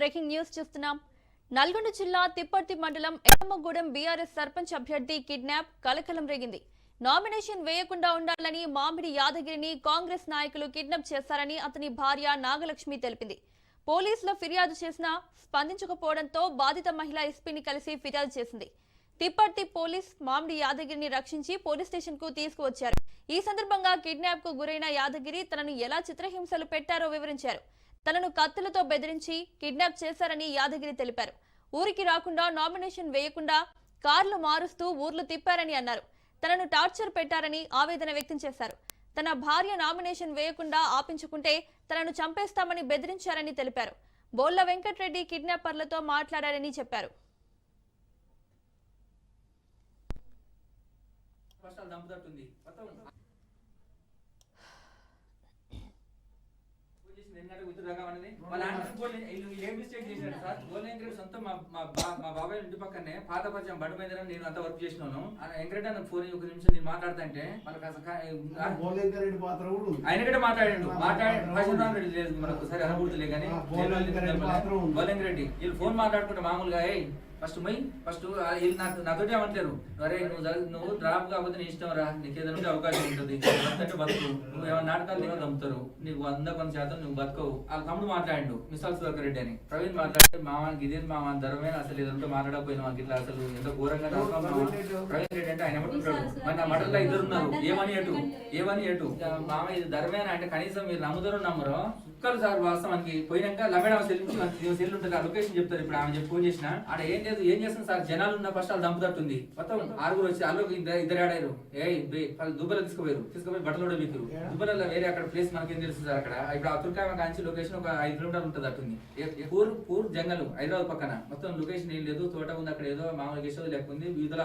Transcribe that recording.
Breaking news చూస్తున్నాం. నల్గొండ జిల్లా తిప్పర్తి మండలం ఎడమగూడెం బీఆర్ఎస్ సర్పంచ్ అభ్యర్థి కిడ్నాప్ కలకలం రేగింది. నామినేషన్ వేయకుండా ఉండాలని మామిడి యాదగిరిని కాంగ్రెస్ నాయకులు కిడ్నాప్ చేశారని అతని భార్య నాగలక్ష్మి తెలిపింది. పోలీసులు ఫిర్యాదు చేసినా స్పందించకపోవడంతో బాధిత మహిళ ఎస్పీని కలిసి ఫిర్యాదు చేసింది. తిప్పర్తి పోలీస్ మామిడి యాదగిరిని రక్షించి పోలీస్ స్టేషన్కు తీసుకువచ్చారు. ఈ సందర్భంగా కిడ్నాప్కు గురైన యాదగిరి తనను ఎలా చిత్రహింసలు పెట్టారో వివరించారు. తనను కత్తులతో బెదిరించి కిడ్నాప్ చేశారని యాదగిరి తెలిపారు. ఊరికి రాకుండా నామినేషన్ వేయకుండా కార్లు మారుస్తూ ఊర్లు తిప్పారని అన్నారు. తనను టార్చర్ పెట్టారని ఆవేదన వ్యక్తం చేశారు. తన భార్య నామినేషన్ వేయకుండా ఆపించుకుంటే తనను చంపేస్తామని బెదిరించారని తెలిపారు. బోల్ల వెంకట్రెడ్డి కిడ్నాపర్లతో మాట్లాడారని చెప్పారు. కష్టాలు దంపుతట్టుంది. వాళ్ళ ఆంటీ ఏం మిస్టేక్ చేశారు సార్? గోల్ ఎంకరేజ్ సొంతం మా బాబాయ్ ఇంటి పక్కనే పాత పరిచయం బండి మీద నేను అంత వర్క్ చేసినాను. ఎంకరేజ్ ఫోన్ ఒక నిమిషం నేను మాట్లాడతా అంటే వాళ్ళకి అసలు కా- ఆ- బోలేంకరెడ్డి పాత్ర కూడా ఉంది. ఆయన కూడా మాట్లాడిండు. మాట్లాడి లేదు మనకు. సరే కానీ వీళ్ళు ఫోన్ మాట్లాడుకుంటే మామూలుగా ఫస్ట్ మై ఫస్ట్ నాకు నాతోటి ఏమంటారు అరే నువ్వు నువ్వు డ్రాప్ కాకపోతే నీ ఇష్టం రా నీకు ఏదైనా ఉంటే అవకాశం ఉంటుంది. అంటే బతుకు. నువ్వు ఏమైనా నాటకాలు నీకు నమ్ముతారు నీకు వంద కొంత శాతం నువ్వు బతుకవు. వాళ్ళ తమ్ముడు మాట్లాడిండు మిసాల్ సుధాకర్ రెడ్డి అని. ప్రవీణ్ మాట్లాడితే మామ ఇదే మామ ధరమైన అసలు ఏదంటే మాట్లాడకపోయినా మాకు ఇట్లా అసలు ఎంత ఘోరంగా. ప్రవీణ్ రెడ్డి అంటే ఆయన ఏమంటున్నాడు మరి నా మటల్లో ఇద్దరు ఉన్నారు. ఏమని ఎటు ఏమని ఎటు మామ ఇది ధర్మేన అంటే కనీసం మీరు నమ్ముతారో నమ్మరో కుక్కలు సార్ వాస్తవానికి పోయినాక లమెడ సెల్ నుంచి మనకి సెల్ ఉంటుంది ఆ లొకేషన్ చెప్తారు. ఇప్పుడు ఆమె చెప్పి ఫోన్ చేసిన ఆడ ఏం లేదు ఏం చేస్తుంది సార్? జనాలు ఉన్న ఫస్ట్ వాళ్ళు దంపుతట్టుంది. మొత్తం ఆరుగురు వచ్చి వాళ్ళు ఇద్దరు ఆడారు ఏ వాళ్ళు దుబ్బలో తీసుకుపోయారు. తీసుకుపోయి బట్టలు కూడా మీకు దుబ్బలలో వేరే అక్కడ ప్లేస్ మనకేం తెలుసు సార్ అక్కడ? ఇప్పుడు ఆ కాంచి లొకేషన్ ఒక ఐదు కిలోమీటర్లు ఉంటుంది అట్టుంది. పూర్ పూర్ జంగల్ హైదరాబాద్ పక్కన. మొత్తం లొకేషన్ ఏం లేదు తోట ఉంది అక్కడ ఏదో మామూలు గెస్ట్ లేకుంది వివిధ